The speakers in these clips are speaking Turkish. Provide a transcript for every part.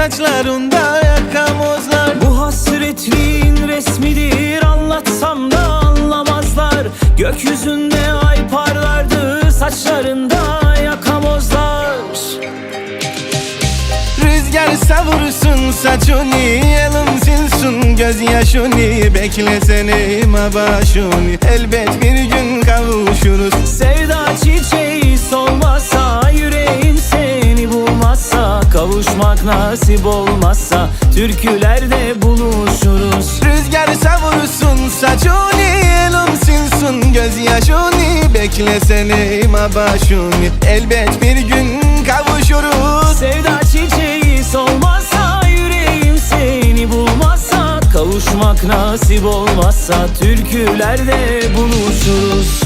Saçlarında yakamozlar. Bu hasretliğin resmidir Anlatsam da anlamazlar. Gökyüzünde ay parlardı Saçlarında yakamozlar. Rüzgar savursun saçını Elim silsun gözyaşını Beklesene başını Elbet bir gün kavuşuruz. Sevda Kavuşmak nasip olmazsa Türkülerde buluşuruz. Rüzgar savursun saçını Elim silsun gözyaşını Beklesene başını Elbet bir gün kavuşuruz. Sevda çiçeği solmazsa Yüreğim seni bulmazsa Kavuşmak nasip olmazsa Türkülerde buluşuruz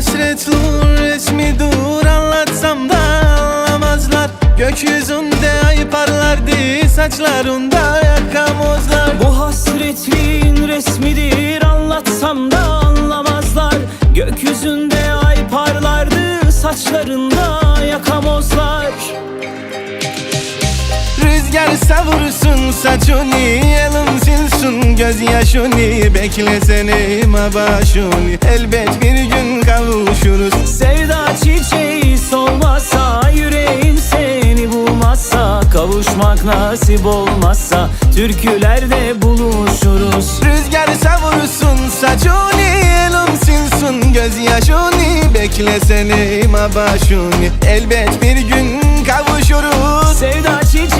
hasret nur resmi dur Anlatsam da anlamazlar. Gökyüzünde ay parlardı Saçlarında yakamozlar. Bu hasretliğin resmidir Anlatsam da anlamazlar. Gökyüzünde ay parlardı Saçlarında yakamozlar. Rüzgar savursun saçını Elim silsun gözyaşını Beklesene başını Elbet bir Kavuşmak nasip olmazsa Türkülerde buluşuruz. Rüzgar savursun saçını Elim silsun gözyaşını Beklesene başını Elbet bir gün kavuşuruz. Sevda çiçeği